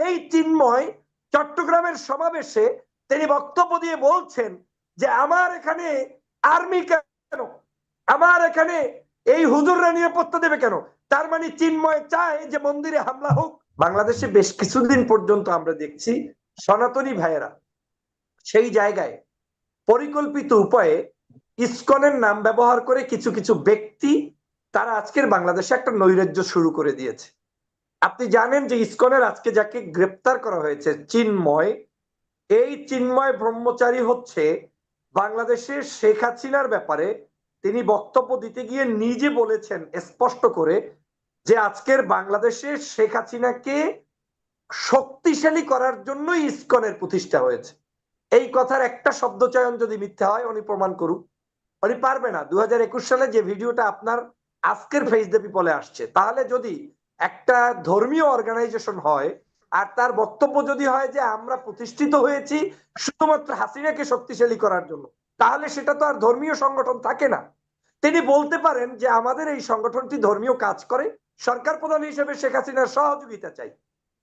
এই চিন্ময় চট্টগ্রামের সমাবেশে তিনি বক্তব্য দিয়ে বলছেন যে আমার এখানে আর্মি কেন? আমার এখানে এই হুজুররা নিরাপত্তা দেবে কেন? তার মানে চিন্ময় চায় যে মন্দিরে হামলা হোক। বাংলাদেশে বেশ কিছুদিন পর্যন্ত আমরা দেখছি সনাতনী ভাইয়েরা সেই জায়গায় পরিকল্পিত উপায়ে ইসকনের নাম ব্যবহার করে কিছু কিছু ব্যক্তি তারা আজকের বাংলাদেশে একটা নৈরাজ্য শুরু করে দিয়েছে। আপনি জানেন যে ইসকনের আজকে যাকে গ্রেপ্তার করা হয়েছে, চিন্ময়, এই চিন্ময় ব্রহ্মচারী হচ্ছে বাংলাদেশের শেখ হাসিনার ব্যাপারে তিনি বক্তব্য দিতে গিয়ে নিজে বলেছেন, স্পষ্ট করে যে আজকের বাংলাদেশে শেখ হাসিনাকে শক্তিশালী করার জন্যই ইসকনের প্রতিষ্ঠা হয়েছে। এই কথার একটা শব্দ চয়ন যদি মিথ্যা হয়, উনি প্রমাণ করুক। উনি পারবে না। দু হাজার একুশ সালে যে ভিডিওটা আপনার আজকের ফেস দ্য পিপলে আসছে, তাহলে যদি একটা ধর্মীয় অর্গানাইজেশন হয়, আর তার বক্তব্য যদি হয় যে আমরা প্রতিষ্ঠিত হয়েছি শুধুমাত্র হাসিনাকে শক্তিশালী করার জন্য, তাহলে সেটা তো আর ধর্মীয় সংগঠন থাকে না। তিনি বলতে পারেন যে আমাদের এই সংগঠনটি ধর্মীয় কাজ করে, সরকার প্রধান হিসেবে শেখ হাসিনার সহযোগিতা চাই।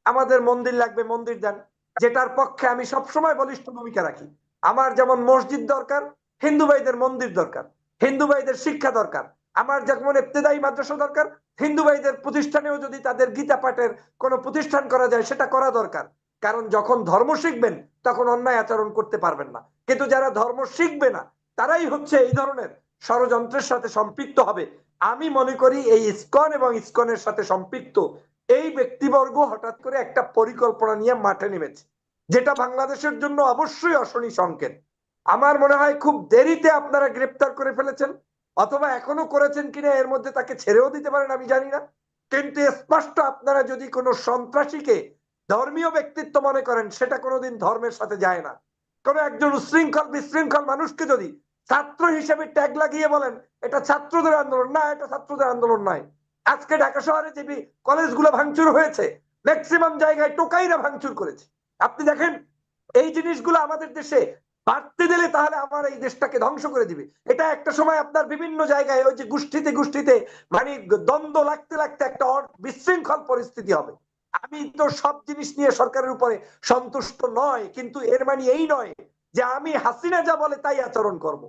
আমাদের মন্দির লাগবে, মন্দির দেন। যেটার পক্ষে আমি সবসময় বলিষ্ঠ ভূমিকা রাখি। আমার যেমন মসজিদ দরকার, হিন্দু ভাইদের মন্দির দরকার, হিন্দু ভাইদের শিক্ষা দরকার, আমার যেমন ইবতেদায়ী মাদ্রাসা দরকার হিন্দু ভাইদের প্রতিষ্ঠানেও যদি তাদের গীতা পাঠের কোনো প্রতিষ্ঠান করা যায়, সেটা করা দরকার। কারণ যখন ধর্ম শিখবেন, তখন অন্যায় আচরণ করতে পারবেন না। কিন্তু যারা ধর্ম শিখবে না, তারাই হচ্ছে এই ধরনের ষড়যন্ত্রের সাথে সম্পৃক্ত হবে। আমি মনে করি এই ইসকন এবং ইস্কনের সাথে সম্পৃক্ত এই ব্যক্তিবর্গ হঠাৎ করে একটা পরিকল্পনা নিয়ে মাঠে নেমেছে, যেটা বাংলাদেশের জন্য অবশ্যই অশনি সংকেত। আমার মনে হয় খুব দেরিতে আপনারা গ্রেপ্তার করে ফেলেছেন। অথবা এখনও করেছেন কিনা, এর মধ্যে তাকে ছেড়েও দিতে পারেন, আমি জানি না। কিন্তু স্পষ্ট আপনারা যদি কোনো সন্ত্রাসীকে ধর্মীয় ব্যক্তিত্ব মনে করেন, সেটা কোনোদিন ধর্মের সাথে যায় না। কোনো একজন উশৃঙ্খল, বিশৃঙ্খল মানুষকে যদি ছাত্র হিসেবে ট্যাগ লাগিয়ে বলেন, এটা ছাত্রদের আন্দোলন, না, এটা ছাত্রদের আন্দোলন নয়। আজকে ঢাকা শহরে যে কলেজগুলো ভাঙচুর হয়েছে ম্যাক্সিমাম জায়গায় টোকাইরা ভাঙচুর করেছে। আপনি দেখেন, এই জিনিসগুলো আমাদের দেশে বাড়তে দিলে তাহলে আমার এই দেশটাকে ধ্বংস করে দিবে এটা একটা সময় আপনার বিভিন্ন জায়গায় ওই যে গোষ্ঠীতে গোষ্ঠীতে মানে দ্বন্দ্ব লাগতে লাগতে একটা বিশৃঙ্খল পরিস্থিতি হবে আমি তো সব জিনিস নিয়ে সরকারের উপরে সন্তুষ্ট নয়, কিন্তু এর মানে এই নয় যে আমি হাসিনা যা বলে তাই আচরণ করব।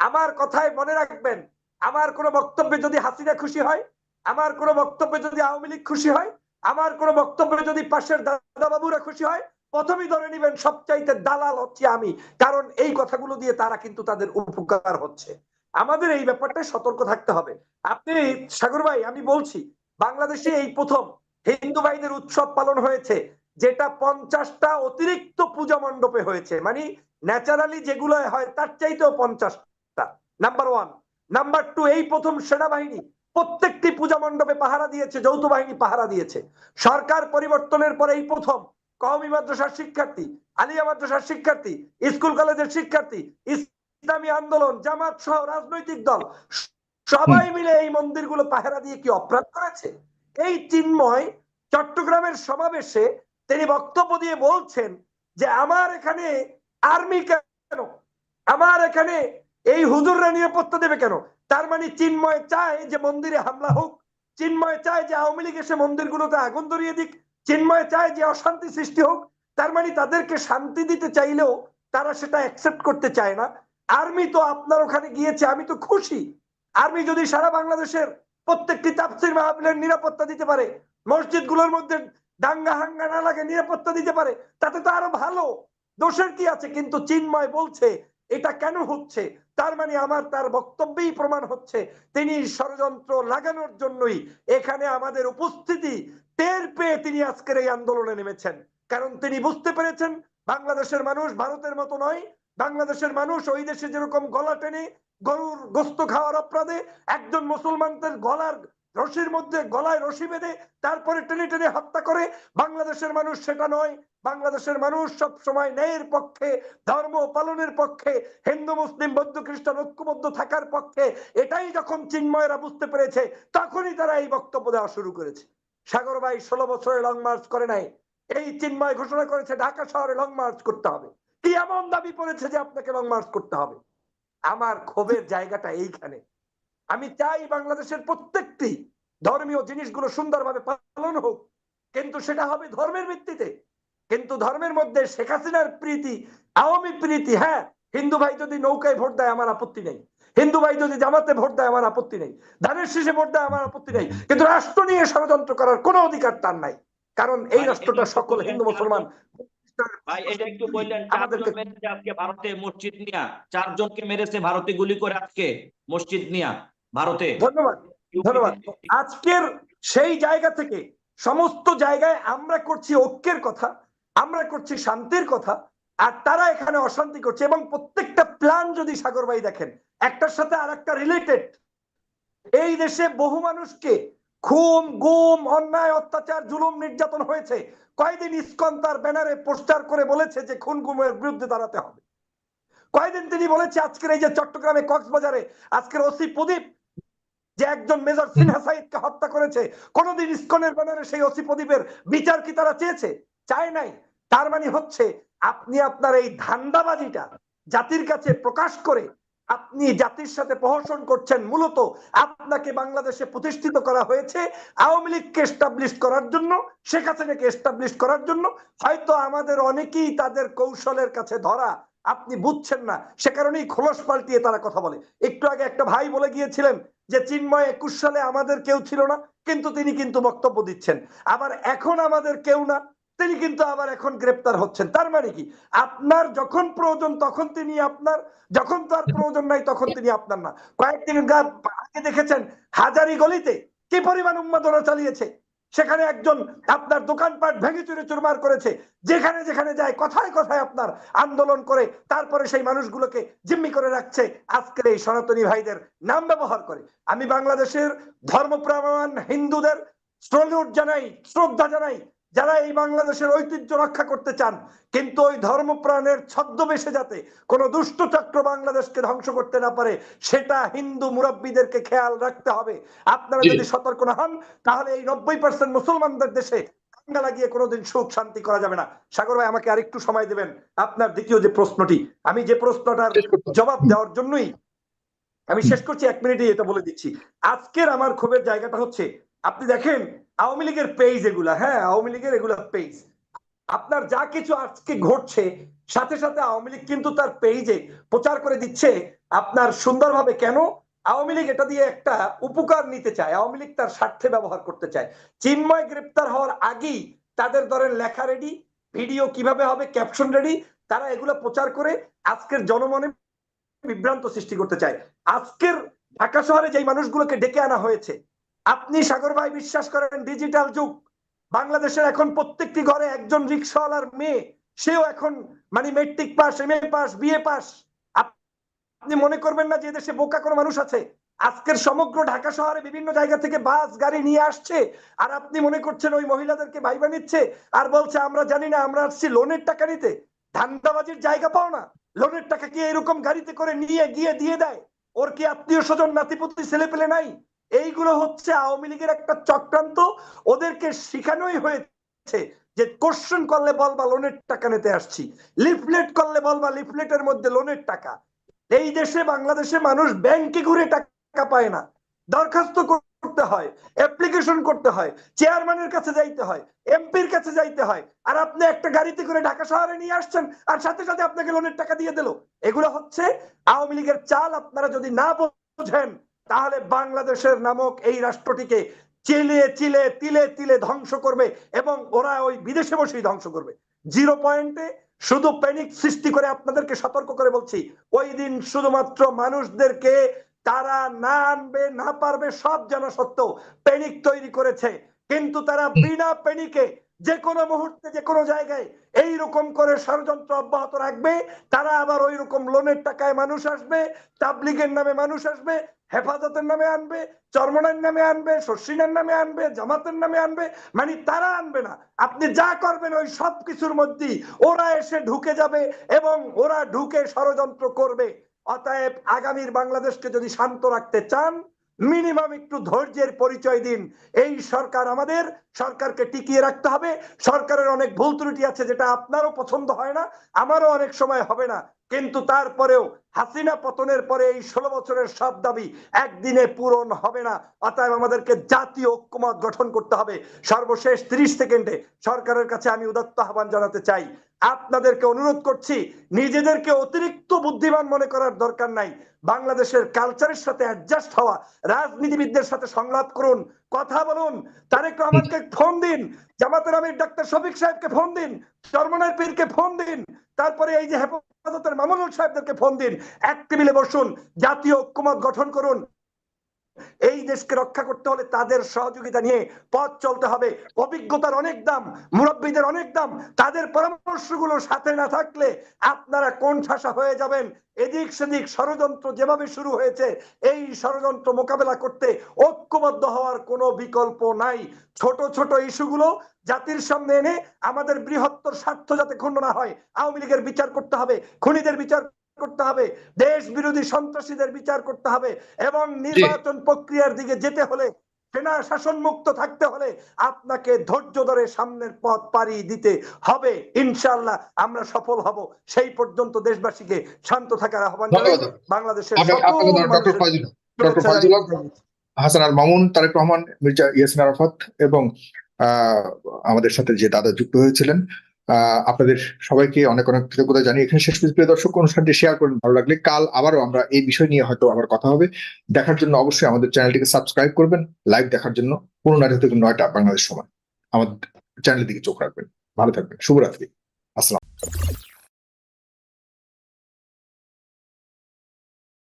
আমার কথায় মনে রাখবেন, আমার কোনো বক্তব্যে যদি হাসিনা খুশি হয়, আমার কোনো বক্তব্যে যদি আওয়ামী লীগ খুশি হয়, আমার কোনো বক্তব্যে যদি পাশের দাদা বাবুরা খুশি হয় প্রথমেই ধরে নিবেন, সবচাইতে দালাল হচ্ছে আমি। কারণ এই কথাগুলো দিয়ে তারা কিন্তু তাদের উপকার হচ্ছে। আমাদের এই ব্যাপারটা সতর্ক থাকতে হবে। আপনি, সাগর ভাই, আমি বলছি, বাংলাদেশে এই প্রথম হিন্দু ভাইদের উৎসব পালন হয়েছে, যেটা পঞ্চাশটা অতিরিক্ত পূজা মণ্ডপে হয়েছে। মানে ন্যাচারালি যেগুলো হয়, তার চাইতেও পঞ্চাশটা। নাম্বার ওয়ান নাম্বার টু এই প্রথম সেনাবাহিনী প্রত্যেকটি পূজা মণ্ডপে পাহারা দিয়েছে, যৌথ বাহিনী পাহারা দিয়েছে। সরকার পরিবর্তনের পরে এই প্রথম কওমি মাদ্রাসার শিক্ষার্থী আলিয়া মাদ্রাসার শিক্ষার্থী স্কুল কলেজের শিক্ষার্থী ইসলামী আন্দোলন জামাত সহ রাজনৈতিক দল সবাই মিলে এই মন্দিরগুলো পাহারা দিয়ে কি অপরাধ করেছে এই চিন্ময় চট্টগ্রামের সমাবেশে তিনি বক্তব্য দিয়ে বলছেন যে আমার এখানে আর্মি কেন? আমার এখানে এই হুজুররা নিরাপত্তা দেবে কেন? তার মানে চিন্ময় চায় যে মন্দিরে হামলা হোক চিন্ময় চায় যে আওয়ামী লীগ এসে মন্দিরগুলোতে আগুন ধরিয়ে দিক চিন্ময় চায় যে অশান্তি সৃষ্টি হোক, তার মানে তাদেরকে শান্তি দিতে চাইলেও তারা সেটা অ্যাকসেপ্ট করতে চায় না। আর্মি তো আপনার ওখানে গিয়েছে, আমি তো খুশি। আর্মি যদি সারা বাংলাদেশের প্রত্যেকটি তাফসির মাহফিলের নিরাপত্তা দিতে পারে, মসজিদগুলোর মধ্যে দাঙ্গা হাঙ্গা না লাগে, নিরাপত্তা দিতে পারে, তাতে তো আরও ভালো। দোষের কি আছে? কিন্তু চিন্ময় বলছে, এটা কেন হচ্ছে? তার মানে আমার, তার বক্তব্যেই প্রমাণ হচ্ছে, তিনি ষড়যন্ত্র লাগানোর জন্যই এখানে আমাদের উপস্থিতি টের পেয়ে তিনি আজকের এই আন্দোলনে নেমেছেন। কারণ তিনি বুঝতে পেরেছেন, বাংলাদেশের মানুষ ভারতের মতো নয়। বাংলাদেশের মানুষ ওই দেশে যেরকম গলা টেনে গরুর গোস্ত খাওয়ার অপরাধে, একজন মুসলমানদের গলার রশির মধ্যে গলায় রশি বেঁধে তারপরে টেনে টেনে হত্যা করে, বাংলাদেশের মানুষ সেটা নয়। বাংলাদেশের মানুষ সব সময় ন্যায়ের পক্ষে, ধর্ম পালনের পক্ষে, হিন্দু, মুসলিম, বৌদ্ধ, খ্রিস্টান ঐক্যবদ্ধ থাকার পক্ষে, এটাই যখন চিন্ময়রা বুঝতে পেরেছে, তখনই তারা এই বক্তব্য দেওয়া শুরু করেছে। সাগর ভাই ষোলো বছরে লং মার্চ করে নাই। এই চিন্ময় ঘোষণা করেছে, ঢাকা শহরে লং মার্চ করতে হবে। কি এমন দাবি করেছে যে আপনাকে লং মার্চ করতে হবে? আমার ক্ষোভের জায়গাটা এইখানে। আমি চাই বাংলাদেশের প্রত্যেকটি ধর্মীয় জিনিসগুলো সুন্দরভাবে পালন হোক, কিন্তু সেটা হবে ধর্মের ভিত্তিতে। কিন্তু ধর্মের মধ্যে শেখ হাসিনার প্রীতি, আওয়ামী প্রীতি হ্যাঁ হিন্দু ভাই যদি নৌকায় ভোট দেয়, আমার আপত্তি নেই। হিন্দু ভাই যদি জামাতে ভোট দেয় আমার আপত্তি নেই। ধানের শীষে ভোট দেয় আমার আপত্তি নেই। কিন্তু রাষ্ট্র নিয়ে ষড়যন্ত্র করার কোনো অধিকার তার নাই। কারণ এই রাষ্ট্রটা সকল হিন্দু মুসলমান। ভাই এটা একটু বললেন আজকে ভারতে মসজিদ নিয়া। চারজনকে মেরেছে ভারতে গুলি করে আজকে মসজিদ নিয়া ভারতে। ধন্যবাদ ধন্যবাদ। আজকের সেই জায়গা থেকে সমস্ত জায়গায় আমরা করছি ঐক্যের কথা আমরা করছি শান্তির কথা আর তারা এখানে অশান্তি করছে এবং প্রত্যেকটা প্ল্যান যদি সাগর ভাই দেখেন, একটার সাথে আর একটা রিলেটেড এই দেশে বহু মানুষকে খুন, গুম, অন্যায়, অত্যাচার, জুলুম, নির্যাতন হয়েছে। কয়দিন ইস্কন তার ব্যানারে পোস্টার করে বলেছে যে খুন, গুমের বিরুদ্ধে দাঁড়াতে হবে। কয়দিন তিনি বলেছে, আজকের এই যে চট্টগ্রামে কক্সবাজারে, আজকের ওসি প্রদীপ যে একজন মেজর সিনহা সাইদকে হত্যা করেছে, কোনদিন ইস্কনের ব্যানারে সেই ওসি প্রদীপের বিচার কি তারা চেয়েছে? চায় নাই। তার মানে হচ্ছে আপনি আপনার এই ধান্দাবাজিটা জাতির কাছে প্রকাশ করে আপনি জাতির সাথে প্রহসন করছেন মূলত আপনাকে বাংলাদেশে প্রতিষ্ঠিত করা হয়েছে আওয়ামী লীগকে এস্টাবলিশ করার জন্য, শেখ হাসিনাকে এস্টাবলিশ করার জন্য। হয়তো আমাদের অনেকেই তাদের কৌশলের কাছে ধরা আপনি বুঝছেন না, সে কারণেই খোলস পাল্টিয়ে তারা কথা বলে। একটু আগে একটা ভাই বলে গিয়েছিলেন যে, চিন্ময়, একুশ সালে আমাদের কেউ ছিল না, কিন্তু তিনি কিন্তু বক্তব্য দিচ্ছেন। আবার এখন আমাদের কেউ না তিনি কিন্তু আবার এখন গ্রেপ্তার হচ্ছেন। তার মানে কি? আপনার যখন প্রয়োজন, তখন তিনি আপনার, যখন তার প্রয়োজন নাই, তখন তিনি আপনার না। কয়েকদিন আগে দেখেছেন, হাজারি গলিতে কি পরিমাণ উন্মাদনা চালিয়েছে? সেখানে একজন আপনার দোকানপাট ভেঙে চুরে চুরমার করেছে। যেখানে যেখানে যায়, কথায় কথায় আপনার আন্দোলন করে, তারপরে সেই মানুষগুলোকে জিম্মি করে রাখছে আজকের এই সনাতনী ভাইদের নাম ব্যবহার করে। আমি বাংলাদেশের ধর্মপ্রাণ হিন্দুদের স্টলিউড জানাই, শ্রদ্ধা জানাই যারা এই বাংলাদেশের ঐতিহ্য রক্ষা করতে চান কিন্তু ওই ধর্মপ্রাণের ছদ্মবেশে যাতে কোন দুষ্ট চক্র বাংলাদেশকে ধ্বংস করতে না পারে সেটা হিন্দু মুরব্বীদেরকে খেয়াল রাখতে হবে। আপনারা যদি সতর্ক না হন তাহলে এই নব্বই পার্সেন্ট মুসলমানদের দেশে দাঙ্গা লাগিয়ে কোনোদিন সুখ শান্তি করা যাবে না। সাগর ভাই আমাকে আরেকটু সময় দেবেন। আপনার দ্বিতীয় যে প্রশ্নটি আমি যে প্রশ্নটার। জবাব দেওয়ার জন্যই আমি শেষ করছি এক মিনিটে এটা বলে দিচ্ছি। আজকের আমার ক্ষোভের জায়গাটা হচ্ছে আপনি দেখেন আওয়ামী লীগের পেজ এগুলা হ্যাঁ আওয়ামী লীগের এগুলা পেজ আপনার যা কিছু আজকে ঘটছে, সাথে সাথে আওয়ামী লীগ কিন্তু তার পেজে প্রচার করে দিচ্ছে, আপনার সুন্দরভাবে কেন? আওয়ামী লীগ এটা দিয়ে একটা উপকার নিতে চায়, আওয়ামী লীগ তার স্বার্থে ব্যবহার করতে চায়। চিন্ময় গ্রেপ্তার হওয়ার আগেই তাদের ধরেন লেখা রেডি ভিডিও কীভাবে হবে ক্যাপশন রেডি তারা এগুলো প্রচার করে আজকের জনমনে বিভ্রান্ত সৃষ্টি করতে চায়। আজকের ঢাকা শহরে যেই মানুষগুলোকে ডেকে আনা হয়েছে আপনি সাগর ভাই বিশ্বাস করেন ডিজিটাল যুগ। বাংলাদেশের এখন প্রত্যেকটি ঘরে একজন রিক্সাওয়ালার মেয়ে, সেও এখন মানে matric pass M A pass BA pass আপনি মনে করবেন না যে দেশে বোকা কোনো মানুষ আছে? আজকের সমগ্র ঢাকা শহরে বিভিন্ন জায়গা থেকে বাস, গাড়ি নিয়ে আসছে, আর আপনি মনে করছেন ওই মহিলাদেরকে ভাইবা নিচ্ছে, আর বলছে, আমরা জানি না, আমরা আসছি লোনের টাকা নিতে। ধান্দাবাজির জায়গা পাও না। লোনের টাকা কি এরকম গাড়িতে করে নিয়ে গিয়ে দিয়ে দেয়? ওর কি আত্মীয় স্বজন নাতিপুতি ছেলে পেলে নাই? এইগুলো হচ্ছে আওয়ামী লীগের একটা চক্রান্ত। ওদেরকে শিখানোই হয়েছে যে কোশ্চেন করলে বলবা লোনের টাকা নিতে আসছি। লিফলেট করলে বলবা লিফলেটের মধ্যে লোনের টাকা। এই দেশে, বাংলাদেশে মানুষ ব্যাংকে ঘুরে টাকা পায় না। দরখাস্ত করতে হয় অ্যাপ্লিকেশন করতে হয় চেয়ারম্যানের কাছে যাইতে হয় এমপির কাছে যাইতে হয়, আর আপনি একটা গাড়িতে করে ঢাকা শহরে নিয়ে আসছেন, আর সাথে সাথে আপনাকে লোনের টাকা দিয়ে দিল। এগুলো হচ্ছে আওয়ামী লীগের চাল, আপনারা যদি না বোঝেন তাহলে বাংলাদেশের নামক এই রাষ্ট্রটিকে চিলে চিলে তিলে তিলে ধ্বংস করবে এবং ওরা ওই বিদেশে বসেই ধ্বংস করবে। জিরো পয়েন্টে শুধু প্যানিক সৃষ্টি করে আপনাদেরকে সতর্ক করে বলছি ওই দিন শুধুমাত্র মানুষদেরকে তারা না আনবে না পারবে সব জানা সত্ত্বেও প্যানিক তৈরি করেছে। কিন্তু তারা বিনা প্যানিকে যে কোনো মুহূর্তে যে কোনো জায়গায় এই রকম করে ষড়যন্ত্র অব্যাহত রাখবে। তারা আবার ওই রকম লোনের টাকায় মানুষ আসবে তাবলিগের নামে মানুষ আসবে হেফাজতের নামে আনবে, চরমনার নামে আনবে শর্ষিনার নামে আনবে, জামাতের নামে আনবে মানে তারা আনবে না। আপনি যা করবেন ওই সব কিছুর মধ্যেই ওরা এসে ঢুকে যাবে এবং ওরা ঢুকে ষড়যন্ত্র করবে। অতএব আগামীর বাংলাদেশকে যদি শান্ত রাখতে চান, মিনিমাম একটু ধৈর্যের পরিচয় দিন। এই সরকার আমাদের, সরকারকে টিকিয়ে রাখতে হবে। সরকারের অনেক ভুল ত্রুটি আছে যেটা আপনারও পছন্দ হয় না, আমারও অনেক সময় হবে না। কিন্তু তারপরেও হাসিনা পতনের পরে এই ষোলো বছরের সব দাবি একদিনে পূরণ হবে না। অতএব আমাদেরকে জাতীয় ঐক্যমত গঠন করতে হবে। সর্বশেষ ত্রিশ সেকেন্ডে সরকারের কাছে আমি উদাত্ত আহ্বান জানাতে চাই। আপনাদেরকে অনুরোধ করছি, নিজেদেরকে অতিরিক্ত বুদ্ধিমান মনে করার দরকার নাই। বাংলাদেশের কালচারের সাথে অ্যাডজাস্ট হওয়া, রাজনীতিবিদদের সাথে সংলাপ করুন, কথা বলুন। তারেক রহমানকে ফোন দিন, জামাতের আমির ডাক্তার শফিক সাহেবকে ফোন দিন চরমনের পীরকে ফোন দিন। তারপরে এই যে মামুনুল সাহেবদেরকে ফোন দিন। এক টেবিলে বসুন জাতীয় ঐক্যমত গঠন করুন। এই দেশকে রক্ষা করতে হলে তাদের সহযোগিতা নিয়ে পথ চলতে হবে। অভিজ্ঞতার অনেক দাম, মুরব্বীদের অনেক দাম, তাদের পরামর্শগুলো সাথে না থাকলে আপনারা কোন ঠাসা হয়ে যাবেন? এদিক সেদিক ষড়যন্ত্র যেভাবে শুরু হয়েছে, এই ষড়যন্ত্র মোকাবেলা করতে ঐক্যবদ্ধ হওয়ার কোনো বিকল্প নাই। ছোট ছোট ইস্যুগুলো জাতির সামনে এনে আমাদের বৃহত্তর স্বার্থ যাতে ক্ষুণ্ণ না হয়, আওয়ামী লীগের বিচার করতে হবে, খুনিদের বিচার করতে হবে। দেশ বিরোধী সন্ত্রাসীদের বিচার করতে হবে এবং নির্বাচন প্রক্রিয়ার দিকে যেতে হলে সেনা শাসন মুক্ত থাকতে হলে আপনাকে ধৈর্য ধরে সামনের পথ পাড়ি দিতে হবে। ইনশাআল্লাহ আমরা সফল হব। সেই পর্যন্ত দেশবাসীকে শান্ত থাকার আহ্বান বাংলাদেশের। হাসান আল মামুন তারেক রহমান মির্জা ইয়াসিন আরাফাত এবং আহ, আমাদের সাথে যে দাদা যুক্ত হয়েছিলেন আপনাদের সবাইকে অনেক অনেক কৃতজ্ঞতা জানিয়ে এখানে শেষ প্রিয় দর্শক, অনুষ্ঠানটি শেয়ার করুন। ভালো লাগলে কাল আবারও আমরা এই বিষয় নিয়ে হয়তো আবার কথা হবে। দেখার জন্য অবশ্যই আমাদের চ্যানেলটিকে সাবস্ক্রাইব করবেন। লাইভ দেখার জন্য পুনরায় থেকে নয়টা বাংলাদেশ সময়। আমাদের চ্যানেলের দিকে চোখ রাখবেন। ভালো থাকবেন। শুভরাত্রি। আসসালাম।